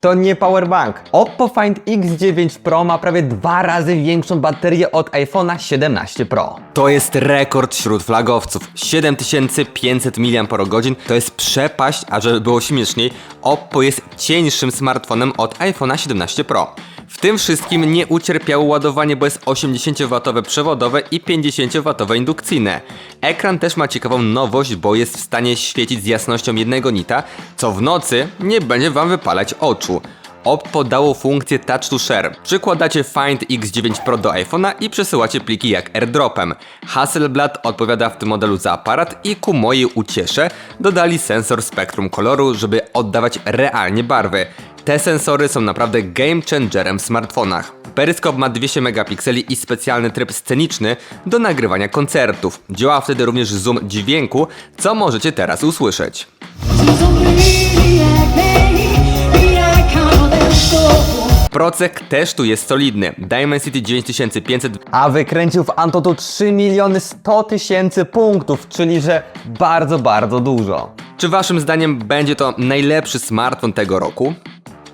To nie powerbank. Oppo Find X9 Pro ma prawie dwa razy większą baterię od iPhone'a 17 Pro. To jest rekord wśród flagowców. 7500 mAh to jest przepaść, a żeby było śmieszniej, Oppo jest cieńszym smartfonem od iPhone'a 17 Pro. W tym wszystkim nie ucierpiało ładowanie, bo jest 80W przewodowe i 50W indukcyjne. Ekran też ma ciekawą nowość, bo jest w stanie świecić z jasnością jednego nita, co w nocy nie będzie Wam wypalać oczu. Oppo dało funkcję Touch to Share. Przykładacie Find X9 Pro do iPhone'a i przesyłacie pliki jak airdropem. Hasselblad odpowiada w tym modelu za aparat i ku mojej uciesze dodali sensor spektrum koloru, żeby oddawać realnie barwy. Te sensory są naprawdę game changerem w smartfonach. Peryskop ma 200 megapikseli i specjalny tryb sceniczny do nagrywania koncertów. Działa wtedy również zoom dźwięku, co możecie teraz usłyszeć. Procek też tu jest solidny. Dimensity 9500, a wykręcił w Antutu 3 miliony 100 tysięcy punktów, czyli że bardzo, bardzo dużo. Czy waszym zdaniem będzie to najlepszy smartfon tego roku?